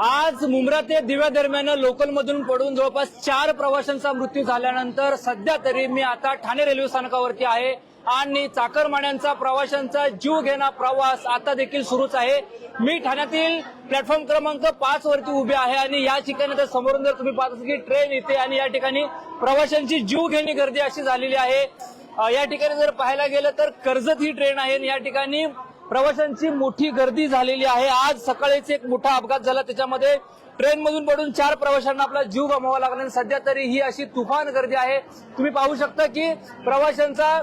आज मुंब्रा ते दिव्या दरम्यान लोकलमधून पडून जवळपास चार प्रवाशांचा मृत्यू झाल्यानंतर सध्या तरी मी आता ठाणे रेल्वे स्थानकावरती आहे. आणि चाकरमान्यांचा प्रवाशांचा जीव घेणा प्रवास आता देखील सुरूच आहे. मी ठाण्यातील प्लॅटफॉर्म क्रमांक पाच वरती उभे आहे आणि या ठिकाणी तर समोरून जर तुम्ही पाहत असाल की ट्रेन येते आणि या ठिकाणी प्रवाशांची जीव घेणी गर्दी अशी झालेली आहे. या ठिकाणी जर पाहायला गेलं तर कर्जत ही ट्रेन आहे आणि या ठिकाणी प्रवाशांची मोठी गर्दी झालेली आहे. आज सकाळीच एक मोठा अपघात झाला. त्याच्यामध्ये ट्रेनमधून पडून चार प्रवाशांना आपला जीव गमवावा लागला आणि सध्या तरी ही अशी तुफान गर्दी आहे. तुम्ही पाहू शकता की प्रवाशांचा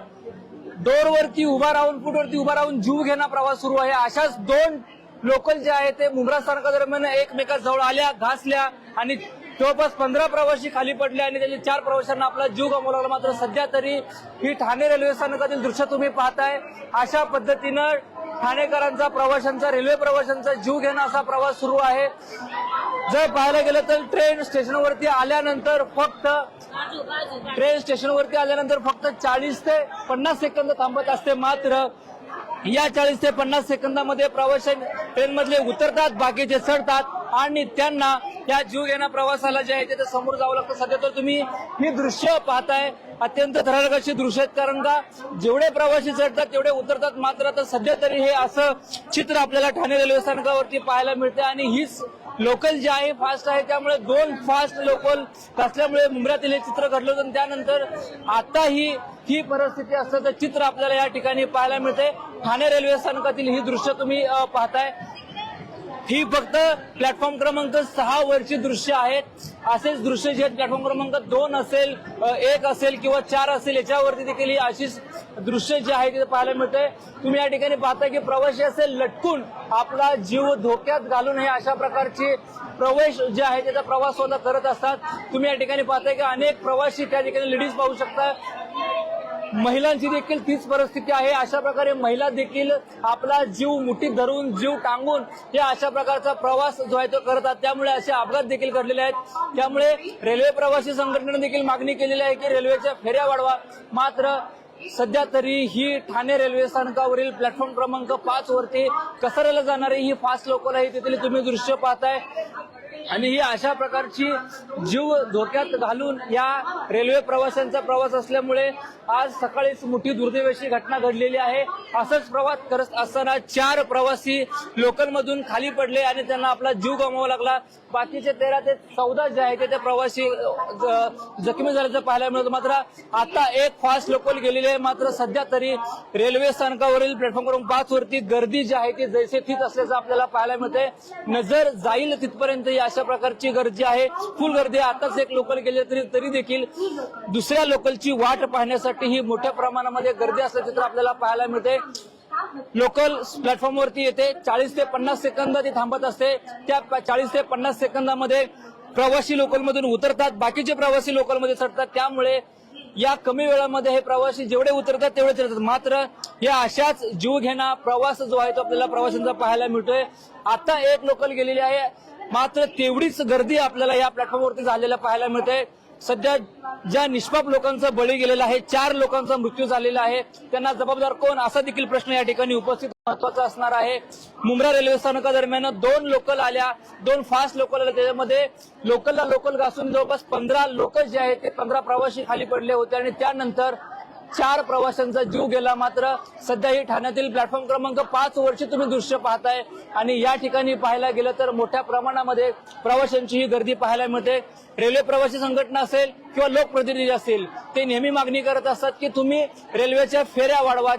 डोरवरती उभा राहून फूटवरती उभा राहून जीव घेणा प्रवास सुरू आहे. अशाच दोन लोकल जे आहे ते मुंब्रा स्थानकादरम्यान एकमेकाजवळ आल्या घासल्या आणि जवळपास पंधरा प्रवासी खाली पडले आणि त्याचे चार प्रवाशांना आपला जीव गमावा लागला. मात्र सध्या तरी ही ठाणे रेल्वे स्थानकातील दृश्य तुम्ही पाहताय. अशा पद्धतीनं ठाणेकरांचा प्रवाशांचा रेल्वे प्रवाशांचा जीव घेणं असा प्रवास सुरू आहे. जर पाहायला गेलं तर ट्रेन स्टेशनवरती आल्यानंतर फक्त ट्रेन स्टेशनवरती आल्यानंतर फक्त चाळीस ते पन्नास सेकंद थांबत असते मात्र या चाळीस ते पन्नास सेकंदामध्ये प्रवासी ट्रेनमधले उतरतात बाकीचे चढतात. आणि त्यांना या जीव घेण्या प्रवासाला जे आहे ते समोर जावं लागतं. सध्या तर तुम्ही ही दृश्य पाहताय अत्यंत थरारकाची अशी दृश्य आहेत. कारण का जेवढे प्रवासी चढतात तेवढे उतरतात मात्र आता सध्या तरी हे असं चित्र आपल्याला ठाणे रेल्वे स्थानकावरती पाहायला मिळते आणि हीच लोकल जे आहे फास्ट आहे त्यामुळे दोन फास्ट लोकल असल्यामुळे मुंबऱ्यातील हे चित्र घडलं होतं. आणि त्यानंतर आता ही ही परिस्थिती असल्याचं चित्र आपल्याला या ठिकाणी पाहायला मिळते ठाणे रेल्वे स्थानकातील ही दृश्य तुम्ही पाहताय. ही फक्त प्लॅटफॉर्म क्रमांक सहा वरची दृश्य आहेत. असेच दृश्य जे आहेत प्लॅटफॉर्म क्रमांक दोन असेल एक असेल किंवा चार असेल याच्यावरती देखील ही अशीच दृश्य जे आहे तिथे पाहायला मिळते तुम्ही या ठिकाणी पाहता की प्रवासी असेल लटकून आपला जीव धोक्यात घालून हे अशा प्रकारचे प्रवेश जे आहे त्याचा प्रवास सुद्धा करत असतात. तुम्ही या ठिकाणी पाहताय की अनेक प्रवासी त्या ठिकाणी लेडीज पाहू शकता. महिलांची देखील तीच परिस्थिती आहे. अशा प्रकारे महिला देखील आपला जीव मुठीत धरून जीव टांगून हे अशा प्रकारचा प्रवास जो आहे तो करतात. त्यामुळे असे अपघात देखील घडलेले आहेत. त्यामुळे रेल्वे प्रवासी संघटनेने देखील मागणी केलेली आहे की रेल्वेच्या फेऱ्या वाढवा. मात्र सध्या तरी ही ठाणे रेल्वे स्थानकावरील प्लॅटफॉर्म क्रमांक पाच वरती कसरेला जाणारी ही फास्ट लोकल आहे. तिथली तुम्ही दृश्य पाहताय. आणि ही अशा प्रकारची जीव धोक्यात घालून या रेल्वे प्रवाशांचा प्रवास असल्यामुळे आज सकाळीच मोठी दुर्दैवाची घटना घडलेली आहे. असंच प्रवास करत असताना चार प्रवासी लोकलमधून खाली पडले आणि त्यांना आपला जीव गमावा लागला. बाकीचे तेरा ते चौदा जे आहे ते प्रवासी ज- जखमी झाल्याचं पाहायला मिळतं. मात्र आता एक फास्ट लोकल गेलेली आहे. मात्र सध्या तरी रेल्वे स्थानकावरील प्लॅटफॉर्म क्रमांक पाच वरती गर्दी जी आहे ती जैसे तीच असल्याचं आपल्याला पाहायला मिळते नजर जाईल तिथपर्यंत ही अशा प्रकारची गर्दी आहे. फुल गर्दी आताच एक लोकल गेले तरी तरी देखील दुसऱ्या लोकलची वाट पाहण्यासाठी ही मोठ्या प्रमाणामध्ये गर्दी असल्याचं चित्र आपल्याला पाहायला मिळते लोकल प्लॅटफॉर्मवरती येते. चाळीस ते पन्नास सेकंद ती थांबत असते. त्या चाळीस ते पन्नास सेकंदामध्ये प्रवासी लोकलमधून उतरतात. बाकीचे प्रवासी लोकलमध्ये चढतात. त्यामुळे या कमी वेळामध्ये हे प्रवासी जेवढे उतरतात तेवढे उतरतात मात्र या अशाच जीव घेणा प्रवास जो आहे तो आपल्याला प्रवाशांचा पाहायला मिळतोय. आता एक लोकल गेलेली आहे. मात्र तेवढीच गर्दी आपल्याला या प्लॅटफॉर्मवरती झालेल्या पाहायला मिळते. सध्या ज्या निष्पाप लोकांचा बळी गेलेला आहे चार लोकांचा मृत्यू झालेला आहे त्यांना जबाबदार कोण? असा देखील प्रश्न या ठिकाणी उपस्थित महत्त्वाचा असणार आहे. मुंब्रा रेल्वे स्थानकादरम्यान दोन लोकल आल्या दोन फास्ट लोकल आल्या. त्याच्यामध्ये लोकलला लोकल घासून जवळपास पंधरा लोकल जे आहेत ते पंधरा प्रवासी खाली पडले होते आणि त्यानंतर चार प्रवाशांचा जीव गेला मात्र सध्या ही ठाण्यातील प्लॅटफॉर्म क्रमांक पाच वर्षी तुम्ही दृश्य पाहताय. आणि या ठिकाणी पाहायला गेलं तर मोठ्या प्रमाणामध्ये प्रवाशांची ही गर्दी पाहायला मिळते. रेल्वे प्रवासी संघटना असेल किंवा लोकप्रतिनिधी असेल ते नेहमी मागणी करत असतात की तुम्ही रेल्वेच्या फेऱ्या वाढवा.